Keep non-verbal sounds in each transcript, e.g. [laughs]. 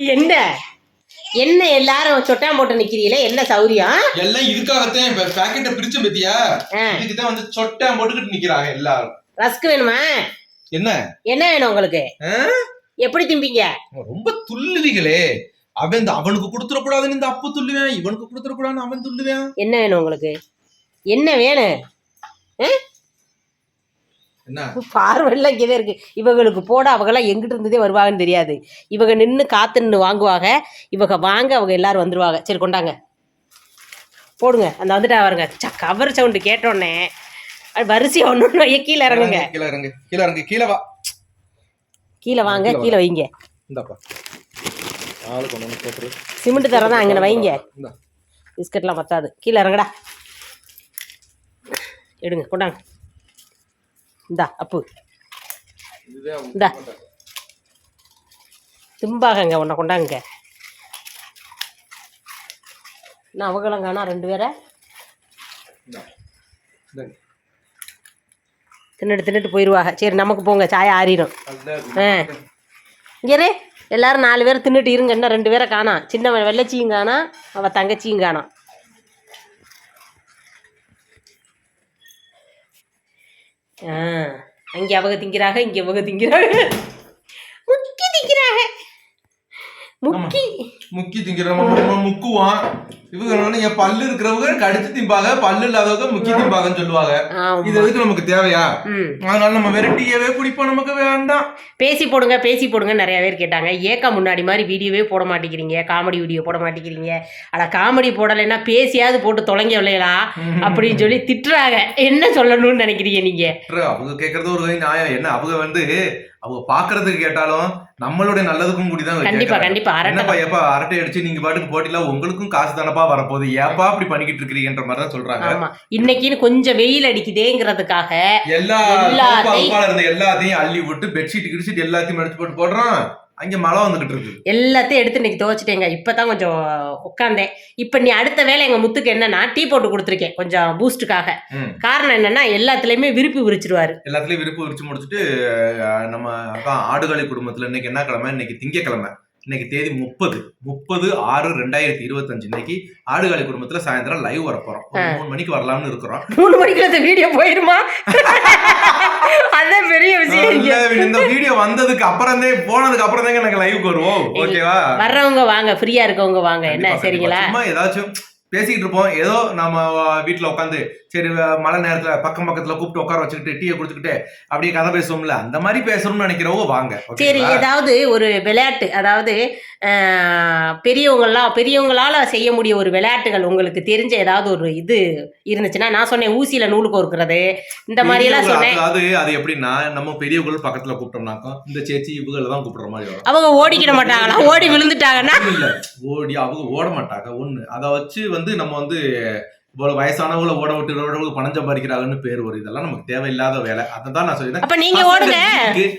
என்ன? என்ன எல்லாரும் சொட்டா போட்டு நிக்கிறீங்களே? என்ன சௌரியம்? எல்லாம் இதுக்காகத்தான் இப்ப பாக்கெட்டை பிரிச்சு பத்தியா? ஆ. இதுக்கு தான் வந்து சொட்டா போட்டுக்கிட்டு நிக்கிறாங்க எல்லாரும். ரஸ்க் வேணுமா? என்ன? என்ன வேணும் உங்களுக்கு? எப்படி திம்பீங்க? ரொம்ப துள்ளுவீங்களே அவன் இந்த அவனுக்கு கொடுத்துடக்கூடாதுன்னு இந்த அப்பு துள்ளுவேன் இவனுக்கு கொடுத்துடக்கூடாதுன்னு அவன் துள்ளுவேன். என்ன வேணும் உங்களுக்கு? என்ன வேணும்? என்ன? பார்வைலாம் இங்கே இருக்கு. இவங்களுக்கு போட அவங்கெல்லாம் எங்கிட்டு இருந்ததே வருவாங்கன்னு தெரியாது. இவங்க நின்று காத்து நின்று வாங்குவாங்க. இவங்க வாங்க அவங்க எல்லாரும் வந்துருவாங்க. சரி கொண்டாங்க. போடுங்க. அந்த வந்துட்டா வருங்க ச கவர் சவுண்டு கேட்டோடனே அது வரிசை ஒன்று ஒன்று கீழே இறங்குங்க. கீழே இறங்கு. கீழே இறங்கு. கீழே வா. கீழே வாங்க கீழே வைங்க. இந்தாப்பா. ஆளுக்கு ஒன்று ஒன்று போட்டுரு. சிமெண்ட் தர தான் அங்கே வைங்க. இந்தா. பிஸ்கட்லாம் பத்தாது. கீழே இறங்கடா. எடுங்க கொண்டாங்க. இந்தா அப்பு. இந்தா. திம்பாகங்க உன்னை கொண்டாங்க. நான் அவங்களும் காணா ரெண்டு பேரை. தின்னுட்டு தின்னுட்டு போயிடுவாங்க சரி நமக்கு போங்க சாய ஆறிடும் ஆ. இங்கே எல்லாரும் நாலு பேர் தின்னுட்டு இருங்க இன்னும் ரெண்டு பேரை காணாம். சின்ன வெள்ளச்சியும் காணோம் அவள் தங்கச்சியும் காணான் ஆ அங்கே அவங்க திங்கிறாங்க இங்கே அவங்க திங்கிறாங்க முக்கி திங்கிறாங்க முக்கி. முக்கி திங்கிறவங்க முக்குவான். இவங்க என்னன்னா, என் பல்லு இருக்கிறவங்க கடிச்சு திம்பாங்க பல்லு இல்லாதவங்க முக்கி திம்பாங்கன்னு சொல்லுவாங்க. இது எதுக்கு நமக்கு தேவையா? அதனால நம்ம வெரைட்டியவே குடிப்போம் நமக்கு வேண்டாம். பேசி போடுங்க பேசி போடுங்க நிறைய பேர் கேட்டாங்க. ஏக்கா முன்னாடி மாதிரி வீடியோவே போட மாட்டேங்கிறீங்க காமெடி வீடியோ போட மாட்டேங்கிறீங்க. அட காமெடி போடலைன்னா பேசியாவது போட்டு தொலைங்க இல்லையா அப்படின்னு சொல்லி திட்டுறாங்க. என்ன சொல்லணும்னு நினைக்கிறீங்க நீங்க? அவங்க கேக்குறது ஒரு நியாயம். என்ன அவங்க வந்து அவங்க பாக்குறதுக்கு கேட்டாலும் நம்மளுடைய நல்லதுக்கும் கூடி தான் கண்டிப்பா கண்டிப்பா அரட்டை என்னப்பா எப்பா அரட்டை அடிச்சு நீங்க பாட்டுக்கு போட்டில உங்களுக்கும் காசு தானப்பா வரப்போகுது? ஏப்பா அப்படி பண்ணிக்கிட்டு இருக்கிறீங்கன்ற மாதிரி தான் சொல்றாங்க. ஆமா. இன்னைக்குன்னு கொஞ்சம் வெயில் அடிக்குதேங்கிறதுக்காக எல்லா எல்லாத்தையும்- அள்ளி விட்டு பெட்ஷீட் கிட்ஷீட் எல்லாத்தையும் எடுத்து போட்டு போடுறான். அங்க மழை வந்துகிட்டு இருக்கு எல்லாத்தையும் எடுத்து இன்னைக்கு துவைச்சிட்டேங்க. இப்பதான் கொஞ்சம் உட்காந்தேன் இப்ப நீ அடுத்த வேலை எங்க முத்துக்கு என்னன்னா டீ போட்டு கொடுத்துருக்கேன். கொஞ்சம் பூஸ்டுக்காக. காரணம் என்னன்னா எல்லாத்துலயுமே விருப்பி விரிச்சிருவாரு. எல்லாத்துலயும் விருப்பு விரிச்சு முடிச்சுட்டு நம்ம அக்கா ஆடுகாலி குடும்பத்துல இன்னைக்கு என்ன கிழமை? இன்னைக்கு திங்கக்கிழமை. இன்னைக்கு தேதி முப்பது. முப்பது ஆறு ரெண்டாயிரத்தி இருபத்தஞ்சு. இன்னைக்கு ஆடுகாலி குடும்பத்துல சாயந்தரம் லைவ் வர போறோம் ஒரு மூணு மணிக்கு வரலாம்னு இருக்கிறோம். மூணு இந்த வீடியோ போயிருமா? அதான் பெரிய விஷயம் இந்த வீடியோ வந்ததுக்கு அப்புறம் தான் போனதுக்கு அப்புறம் தாங்க எனக்கு லைவுக்கு வருவோம் ஓகேவா வர்றவங்க வாங்க ஃப்ரீயா இருக்கவங்க வாங்க. என்ன சரிங்களா. சும்மா ஏதாச்சும் பேசிக்கிட்டு இருப்போம். ஏதோ நம்ம வீட்டுல உட்காந்து சரி மழை நேரத்துல பக்கம் பக்கத்துல கூப்பிட்டு உட்கார வச்சுக்கிட்டு டீயை குடிச்சுக்கிட்டு அப்படியே கதை பேசுவோம்ல. அந்த மாதிரி பேசணும்னு நினைக்கிறவங்க வாங்க. சரி? ஏதாவது ஒரு விளையாட்டு அதாவது பெரியவங்களாம் பெரியவங்களால செய்ய முடிய ஒரு விளையாட்டுகள் உங்களுக்கு தெரிஞ்ச ஏதாவது ஒரு இது இருந்துச்சுன்னா நான் சொன்னேன் ஊசியில நூல் கோர்க்கிறது இந்த மாதிரி எல்லாம் சொன்னேன். அதாவது அது எப்படின்னா நம்ம பெரியவர்கள் பக்கத்துல கூப்பிட்டோம்னாக்கா இந்த சேச்சி இவங்களை தான் கூப்பிடுற மாதிரி அவங்க ஓடிக்கிட மாட்டாங்களா? ஓடி விழுந்துட்டாங்கன்னா? ஓடி அவங்க ஓட மாட்டாங்க. ஒண்ணு அதை வச்சு வந்து நம்ம வந்து இவ்வளவு வயசானவங்கள ஓட விட்டு பணம் சம்பாதிக்கிறாங்கன்னு பேர் வரும். இதெல்லாம் நமக்கு தேவையில்லாத வேலை. அதை தான் நான் நீங்க பசங்க லீவுக்கு-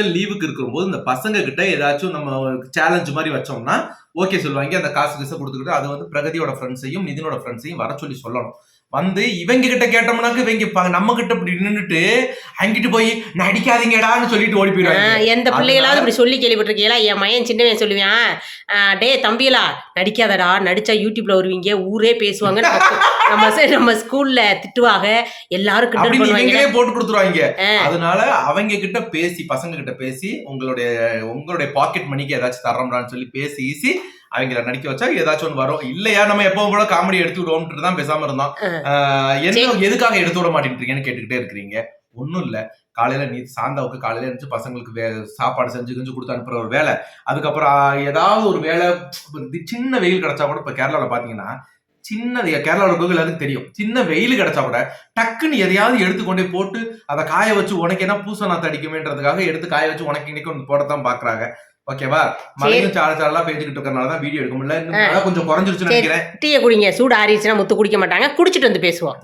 லீவுக்கு இருக்கும்போது இந்த பசங்க கிட்ட ஏதாச்சும் நம்ம சேலஞ்ச் மாதிரி வச்சோம்னா ஓகே சொல்லுவாங்க. அந்த காசு கிசு கொடுத்துக்கிட்டு அது வந்து பிரகதியோட ஃப்ரெண்ட்ஸையும் நிதினோட ஃப்ரெண்ட்ஸையும் வர சொல்லி சொல்லணும். வந்து இவங்க கிட்ட கேட்டோம்னாக்க இவங்க நம்ம கிட்ட இப்படி நின்னுட்டு அங்கிட்டு போய் நடிக்காதீங்கடான்னு சொல்லிட்டு ஓடி போயிடுவாங்க. எந்த பிள்ளைகளாவது இப்படி சொல்லி கேள்விப்பட்டிருக்கீங்களா? என் மயன் சின்னவன் சொல்லுவான் டேய் தம்பியலா நடிக்காதடா நடிச்சா யூடியூப்ல வருவீங்க ஊரே பேசுவாங்க நம்ம நம்ம ஸ்கூல்ல திட்டுவாங்க எல்லாரும் இவங்களே போட்டு கொடுத்துருவாங்க. அதனால அவங்க கிட்ட பேசி பசங்க கிட்ட பேசி உங்களுடைய உங்களுடைய பாக்கெட் மணிக்கு ஏதாச்சும் தர்றோம்டான்னு சொல்லி பேசி ஈசி அவங்கள நடிக்க வச்சா ஏதாச்சும் ஒன்று வரும். இல்லையா நம்ம எப்பவும் போல காமெடி எடுத்து விடுவோம்ட்டு தான் பேசாம இருந்தோம். என்ன எதுக்காக எடுத்து விட மாட்டேன்றீங்கன்னு கேட்டுக்கிட்டே இருக்கிறீங்க. ஒண்ணும் இல்ல. காலையில நீ சாந்தாவுக்கு காலையில இருந்துச்சு பசங்களுக்கு வே சாப்பாடு செஞ்சு கிஞ்சு கொடுத்து அனுப்புற ஒரு வேலை. அதுக்கப்புறம் ஏதாவது ஒரு வேலை சின்ன வெயில் கிடைச்சா கூட இப்ப கேரளால பாத்தீங்கன்னா சின்னது கேரளாவோட கோவில் எல்லாத்துக்கும் தெரியும். சின்ன வெயில் கிடைச்சா கூட டக்குன்னு எதையாவது எடுத்துக்கொண்டே போட்டு அதை காய வச்சு உனக்கேனா பூச நாத்து அடிக்குமேன்றதுக்காக எடுத்து காய வச்சு உனக்கு இன்னைக்கு ஒன்று போடத்தான் பாக்குறாங்க. ஓகேவா மழையும் சால சாலா பெஞ்சுக்கிட்டு இருக்கறனால தான் வீடியோ எடுக்க முடியல. மழை கொஞ்சம் குறைஞ்சிருச்சுன்னு சரி. நினைக்கிறேன். டீயை குடிங்க. சூடு ஆறிடுச்சுன்னா முத்து குடிக்க மாட்டாங்க. குடிச்சிட்டு வந்து பேசுவோம்.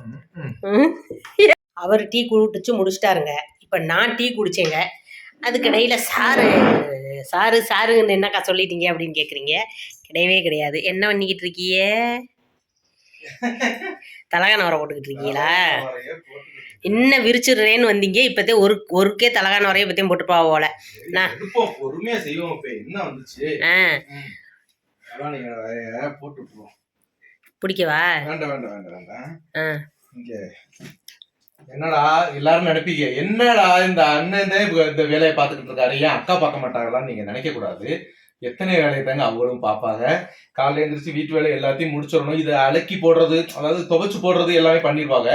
அவர் டீ குடிச்சு முடிச்சிட்டாருங்க. இப்போ நான் டீ குடிச்சேங்க. அதுக்கிடையில சாரு சாரு சாருன்னு என்னக்கா சொல்லிட்டீங்க அப்படின்னு கேட்குறீங்க கிடையவே கிடையாது. என்ன பண்ணிக்கிட்டு இருக்கீங்க [laughs] தலகான வர போட்டுக்கிட்டு இருக்கீங்களா? என்ன விரிச்சிடுறேன்னு வந்தீங்க. இப்போதே ஒரு ஒருக்கே தலகான வரைய பற்றியும் போட்டுப்பா போல நான்- செய்வோம் இப்ப. என்ன வந்துச்சு? ஆ. பிடிக்கவா? வேண்டாம் வேண்டாம் வேண்டாம் வேண்டாம். ஆ. இங்க. என்னடா? எல்லாரும் நினைப்பீங்க. என்னடா இந்த அண்ணன் தான் இந்த வேலையை பார்த்துக்கிட்டு இருக்காரு? ஏன் அக்கா பார்க்க மாட்டாங்களான்னு நீங்க நினைக்க கூடாது எத்தனை வேலையை தாங்க அவங்களும் பார்ப்பாங்க. காலையில எந்திரிச்சு வீட்டு வேலை எல்லாத்தையும் முடிச்சிடணும். இதை அலக்கி போடுறது அதாவது துவைச்சு போடுறது எல்லாமே பண்ணிடுவாங்க.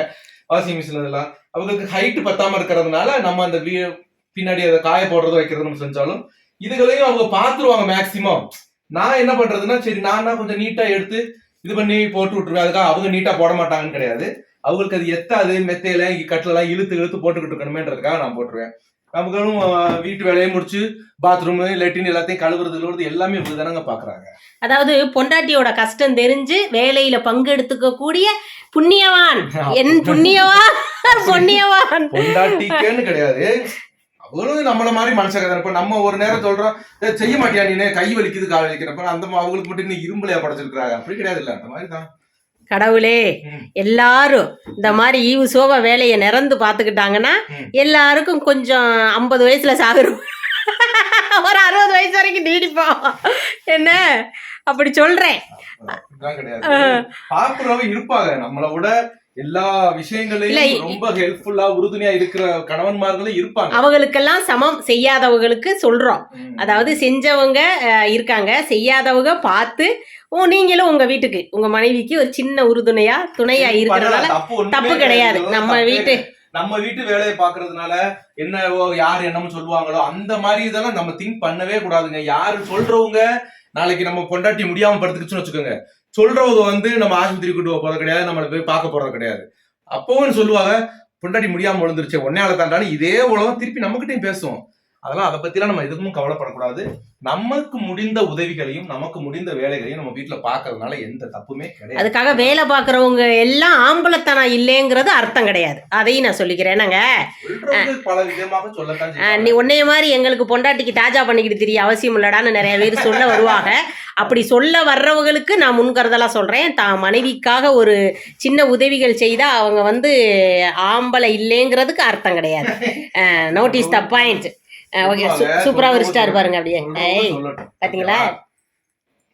வாஷிங் மிஷின் இதெல்லாம் அவங்களுக்கு ஹைட் பத்தாம இருக்கிறதுனால நம்ம அந்த வீ- பின்னாடி அதை காய போடுறது வைக்கிறது நம்ம செஞ்சாலும் இதுகளையும் அவங்க பார்த்துருவாங்க மேக்சிமம் நான் என்ன பண்றதுன்னா சரி நான் தான் கொஞ்சம் நீட்டா எடுத்து இது பண்ணி போட்டு விட்டுருவேன். அதுக்காக அவங்க நீட்டா போட மாட்டாங்கன்னு கிடையாது. அவங்களுக்கு அது எத்தாது மெத்தையில கட்டிலெல்லாம் இழுத்து இழுத்து போட்டுக்கிட்டு இருக்கணுமேன்றதுக்காக நான் போட்டுருவேன். நமக்கும் வீட்டு வேலையை முடிச்சு பாத்ரூம் லெட்டின் எல்லாத்தையும் கழுவுறது கழுவுறது எல்லாமே இப்படி தானங்க பாக்குறாங்க. அதாவது பொண்டாட்டியோட கஷ்டம் தெரிஞ்சு வேலையில பங்கெடுத்துக்க கூடிய புண்ணியவான். என் புண்ணியவான் புண்ணியவான். பொண்டாட்டிக்கேன்னு கிடையாது. அவங்களும் நம்மள மாதிரி மனுஷங்க தானே இப்ப நம்ம ஒரு நேரம் சொல்றோம் "ஏய், செய்ய மாட்டியா நீ கை வலிக்குது கால் வலிக்கிறப்ப அந்த அவங்களுக்கு மட்டும் இன்னும் இரும்பலையா படைச்சிருக்காங்க அப்படி கிடையாது இல்ல. அந்த மாதிரி தான் கடவுளே. எல்லாரும் இந்த மாதிரி ஈவு சோப வேலையை நிறந்து பார்த்துக்கிட்டாங்கன்னா. எல்லாருக்கும் கொஞ்சம் ஐம்பது வயசுல சாகுறோம். ஒரு அறுபது வயசு வரைக்கும் நீடிப்போம். என்ன? அப்படி சொல்றேன். இருப்பாங்க. நம்மளை விட எல்லா விஷயங்களையும் ரொம்ப ஹெல்ப்ஃபுல்லா உறுதுணையா இருக்கிற கணவன்மார்களும் இருப்பாங்க. அவங்களுக்கெல்லாம் சமம். செய்யாதவங்களுக்கு சொல்றோம். அதாவது செஞ்சவங்க இருக்காங்க. செய்யாதவங்க பார்த்து ஓ நீங்களும் உங்க வீட்டுக்கு உங்க மனைவிக்கு ஒரு சின்ன உறுதுணையா துணையா இருக்கிறதுனால பண்ணலாம், தப்பு கிடையாது. நம்ம வீட்டு நம்ம வீட்டு வேலையை பாக்குறதுனால என்ன யார் என்னமோ சொல்லுவாங்களோ அந்த மாதிரி இதெல்லாம் நம்ம திங்க் பண்ணவே கூடாதுங்க. யாரு சொல்றவங்க நாளைக்கு நம்ம பொண்டாட்டி முடியாம படுத்துக்கிச்சுன்னு வச்சுக்கோங்க. சொல்றவங்க வந்து நம்ம ஆஸ்பத்திரி கூட்டு போக போறது கிடையாது நம்மளை போய் பார்க்க போறது கிடையாது. அப்பவும் சொல்லுவாங்க பொண்டாட்டி முடியாம விழுந்துருச்சு ஒன்னே தாண்டாலும் இதே உலகம் திருப்பி நம்மகிட்டயும் பேசுவோம் அதெல்லாம் அதை பத்திலாம் நம்ம எதுக்கும் கவலைப்படக்கூடாது. நமக்கு முடிந்த உதவிகளையும் நமக்கு முடிந்த வேலைகளையும் நம்ம வீட்டுல பாக்குறதுனால எந்த தப்புமே கிடையாது. அதுக்காக வேலை பார்க்குறவங்க எல்லாம் ஆம்பளத்தனம் இல்லைங்கிறது அர்த்தம் கிடையாது. அதையும் நான் சொல்லிக்கிறேன். என்னங்க? பல விதமாக சொல்லத்தான். நீ உன்னைய மாதிரி எங்களுக்கு பொண்டாட்டிக்கு தாஜா பண்ணிக்கிட்டு தெரிய அவசியம் இல்லடான்னு நிறைய பேர் சொல்ல வருவாங்க. அப்படி சொல்ல வர்றவங்களுக்கு நான் முன்கருதலாக சொல்கிறேன் தான் மனைவிக்காக ஒரு சின்ன உதவிகள் செய்தால் அவங்க வந்து ஆம்பளை இல்லைங்கிறதுக்கு அர்த்தம் கிடையாது. நோட்டீஸ் த பாயிண்ட் ஓகே சூப்பராக சொல்றவங்க விரிச்சிட்டாரு பாருங்க அப்படியே. பாத்தீங்களா?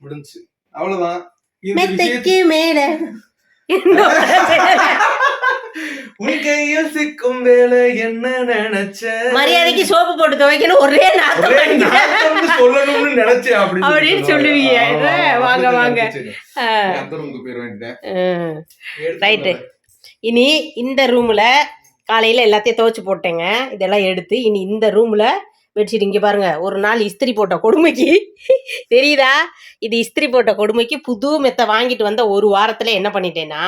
முடிஞ்சுச்சு அவ்வளவுதான். மெத்தைக்கு மேலே. [laughs] உன் கையில் சிக்கும் வேலை என்ன நினைச்ச? மரியாதைக்கு சோப்பு போட்டு துவைக்கணும். ஒரே நாத்தம் ஒரே சொல்லணும்னு நினைச்சேன் அப்படின்னு சொல்லி அப்படின்னு சொல்லுவாங்க. வாங்க, வாங்க. ரைட்டு. இனி இந்த ரூமில் காலையில் எல்லாத்தையும் துவைச்சி போட்டேங்க. இதெல்லாம் எடுத்து இனி இந்த ரூமில் பெட்ஷீட் இங்கே பாருங்கள் ஒரு நாள் இஸ்திரி போட்ட கொடுமைக்கு. [laughs] தெரியுதா? இது இஸ்திரி போட்ட கொடுமைக்கு புது மெத்தை வாங்கிட்டு வந்த ஒரு வாரத்தில் என்ன பண்ணிட்டேன்னா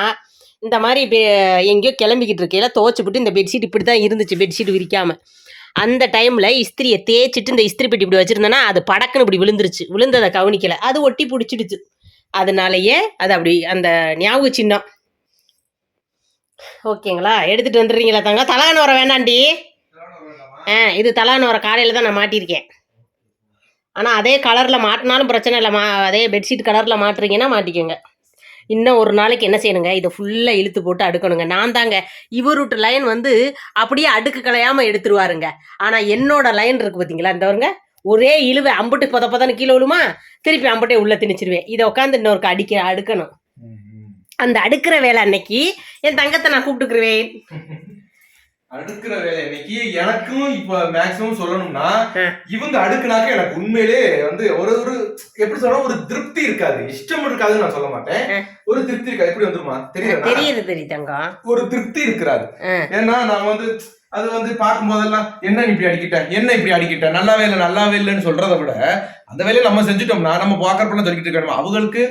இந்த மாதிரி பெ- எங்கேயோ கிளம்பிக்கிட்டு இருக்கையில துவைச்சுப்புட்டு இந்த பெட்ஷீட் இப்படி தான் இருந்துச்சு பெட்ஷீட் விரிக்காமல் அந்த டைமில் இஸ்திரியை தேய்ச்சிட்டு இந்த இஸ்திரி பெட்டி இப்படி வச்சுருந்தேன்னா அது படக்குன்னு இப்படி விழுந்துருச்சு. விழுந்ததை கவனிக்கலை. அது ஒட்டி பிடிச்சிடுச்சு. அதனாலயே அது அப்படி அந்த ஞாபக சின்னம். ஓகேங்களா? எடுத்துகிட்டு வந்துடுறீங்களா தங்க? தலான வர வேண்டாண்டி. ஆ இது தலான வர காலையில் தான் நான் மாட்டியிருக்கேன். ஆனால் அதே கலரில் மாட்டினாலும் பிரச்சனை இல்லை. மா அதே பெட்ஷீட் கலரில் மாட்டுறீங்கன்னா மாட்டிக்கோங்க. இன்னும் ஒரு நாளைக்கு என்ன செய்யணுங்க? இதை ஃபுல்லாக இழுத்து போட்டு அடுக்கணுங்க. நான் தாங்க இவருட்டு லைன் வந்து அப்படியே அடுக்கு கலையாமல் எடுத்துருவாருங்க. ஆனால் என்னோட லைன் இருக்குது பார்த்தீங்களா இந்த வருங்க ஒரே இழுவை அம்புட்டு பத பதன்னு கீழே விழுமா திருப்பி அம்புட்டே உள்ளே திணிச்சிருவேன். இதை உட்காந்து இன்னொருக்கு அடிக்க அடுக்கணும். அந்த அடுக்கிற வேலை அன்னைக்கு என் தங்கத்தை நான் கூப்பிட்டுக்குருவேன். அடுக்குற வேலை இன்னைக்கு எனக்கும் இப்ப மேக்சிமம் சொல்லணும்னா. இவங்க அடுக்குனாக்க எனக்கு உண்மையிலே வந்து ஒரு ஒரு எப்படி சொல்ற ஒரு திருப்தி இருக்காது. இஷ்டம் இருக்காதுன்னு நான் சொல்ல மாட்டேன். ஒரு திருப்தி இருக்காது. எப்படி வந்துருமா? தெரியுதா? தெரியுது தெரியுது ஒரு திருப்தி இருக்கிறாது. ஏன்னா நான் வந்து அது வந்து பார்க்கும் போதெல்லாம் என்ன இப்படி அடிக்கிட்ட? என்ன இப்படி அடிக்கிட்ட? நல்லாவே இல்லை நல்லாவே இல்லைன்னு சொல்றதை விட அந்த வேலையை நம்ம செஞ்சுட்டோம்னா நம்ம பாக்கறப்பெல்லாம் சொல்லிக்கிட்டு இருக்கணும் அவங்களுக்கு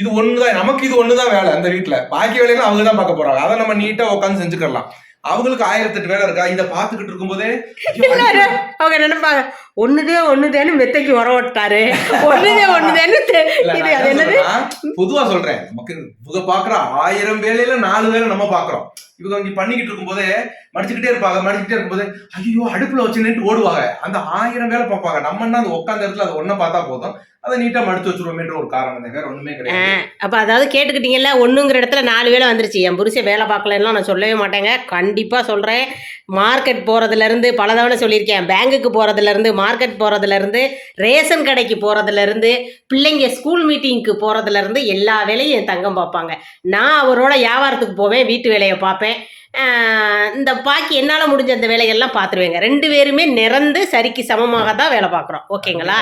இது ஒண்ணுதான் நமக்கு இது ஒண்ணுதான் வேலை அந்த வீட்டுல பாக்கி வேலையெல்லாம் அவங்க தான் பார்க்க போறாங்க. அதை நம்ம நீட்டா உட்காந்து செஞ்சுக்கலாம். அவங்களுக்கு ஆயிரத்தெட்டு வேலை இருக்கா? இதை பார்த்துக்கிட்டு இருக்கும்போதே. அவங்க நினைப்பாங்க ஒண்ணுதே ஒண்ணுதேன்னு மெத்தைக்கு உரம் விட்டாரு. ஒண்ணுதே ஒண்ணுதேன்னு இது அது என்னது? பொதுவா சொல்றேன். நமக்கு இவங்க பாக்குற ஆயிரம் வேலையில நாலு வேலை நம்ம பாக்குறோம். இவங்க இங்க பண்ணிக்கிட்டு இருக்கும்போதே மடிச்சுக்கிட்டே இருப்பாங்க மடிச்சுக்கிட்டே இருக்கும்போது ஐயோ அடுப்புல வச்சுன்னு ஓடுவாங்க. அந்த ஆயிரம் வேலை பார்ப்பாங்க. நம்ம என்ன அந்த உட்காந்த இடத்துல அதை ஒன்ன பார்த்தா போதும். அதை நீட்டா மடிச்சு வச்சிருவோமேன்ற ஒரு காரணம் வேற ஒண்ணுமே கிடையாது. அப்போ அதாவது கேட்டுக்கிட்டீங்கல்ல ஒன்றுங்கிற இடத்துல நாலு வேலை வந்துருச்சு. என் புருஷன் வேலை பார்க்கலன்னா நான் சொல்லவே மாட்டேங்க. கண்டிப்பாக சொல்கிறேன் மார்க்கெட் போகிறதுலேருந்து பல தவணை சொல்லியிருக்கேன். பேங்குக்கு போகிறதுலேருந்து மார்க்கெட் போகிறதுலேருந்து ரேஷன் கடைக்கு போகிறதுலேருந்து பிள்ளைங்க ஸ்கூல் மீட்டிங்க்கு போகிறதுலேருந்து எல்லா வேலையும் என் தங்கம் பார்ப்பாங்க. நான் அவரோட வியாபாரத்துக்கு போவேன் வீட்டு வேலையை பார்ப்பேன். இந்த பாக்கி என்னால் முடிஞ்ச அந்த வேலைகள்லாம் பார்த்துருவேங்க. ரெண்டு பேருமே நிறந்து சரிக்கு சமமாக தான் வேலை பார்க்குறோம். ஓகேங்களா?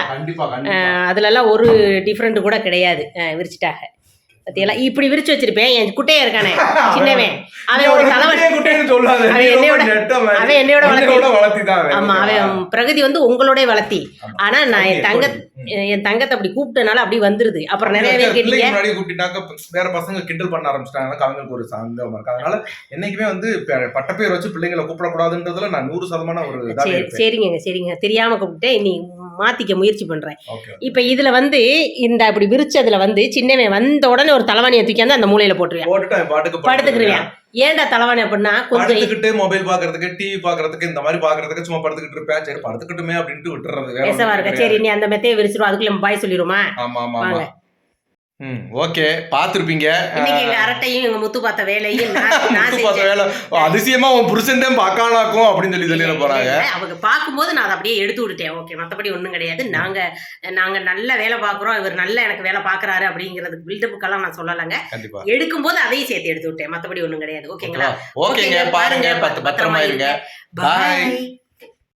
அதுலலாம் ஒரு டிஃப்ரெண்ட் கூட கிடையாது. விரிச்சிட்டாக பத்தியெல்லாம் இப்படி விரிச்சு வச்சிருப்பேன். என் குட்டையா இருக்கானே சின்னவன். அவன் ஒரு தலைவன். அவன் நெட்டவன். அவன் என்னையோட வளர்த்தி. ஆமா அவன் பிரகதி வந்து உங்களோட வளர்த்தி. ஆனா நான் என் தங்க. என் தங்கத்தை அப்படி கூப்பிட்டனால அப்படி வந்துருது. அப்புறம் நிறைய பேர் கேட்டீங்க. முன்னாடி கூப்பிட்டாக்க வேற பசங்க கிண்டல் பண்ண ஆரம்பிச்சிட்டாங்க. அவங்களுக்கு ஒரு சந்தேகமா இருக்கு. அதனால என்னைக்குமே வந்து ப- பட்டப்பேர் வச்சு பிள்ளைங்களை கூப்பிடக்கூடாதுன்றதுல நான் நூறு சதமான ஒரு சரிங்க சரிங்க. தெரியாம கூப்பிட்டேன் நீ மாத்திக்க முயற்சி பண்றேன். இப்ப இதுல வந்து இந்த அப்படி விரிச்சதுல வந்து சின்னவன் வந்த உடனே ஒரு தலைவாணியை தூக்கியாந்து அந்த மூலையில போட்டுருவேன். படுத்துக்கிருவேன். ஏன்டா தலைவாணி அப்படின்னா கொஞ்சம் மொபைல் பாக்குறதுக்கு டிவி பாக்குறதுக்கு இந்த மாதிரி பாக்குறதுக்கு சும்மா படுத்துக்கிட்டு இருப்பேன். சரி படுத்துக்கிட்டுமே அப்படின்ட்டு விட்டுறது. சரி நீ அந்த மெத்தையை விரிச்சிரும் அதுக்குள்ள பாய் சொல்லிடுமா ஆமா ஆமா ஓகே பாத்திருப்பீங்க எங்க அரட்டையும் எங்க முத்து பார்த்த வேலையும் முத்து பார்த்த. வேலை. அதிசயமா உன் புருஷன் தான் பக்கானாக்கும் அப்படின்னு சொல்லி சொல்லிட போறாங்க. அவங்க பார்க்கும்போது நான் அதை அப்படியே எடுத்து விட்டுட்டேன். ஓகே மத்தபடி ஒண்ணும் கிடையாது. நாங்க நாங்க நல்ல வேலை பார்க்குறோம். இவர் நல்ல எனக்கு வேலை பார்க்கறாரு அப்படிங்கிறதுக்கு பில்டப்புக்கெல்லாம் நான் சொல்லலைங்க. எடுக்கும்போது அதையும் சேர்த்து எடுத்து விட்டேன். மத்தபடி ஒண்ணும் கிடையாது. ஓகேங்களா? ஓகேங்க பாருங்க பத்து பத்திரமா இருங்க. பாய்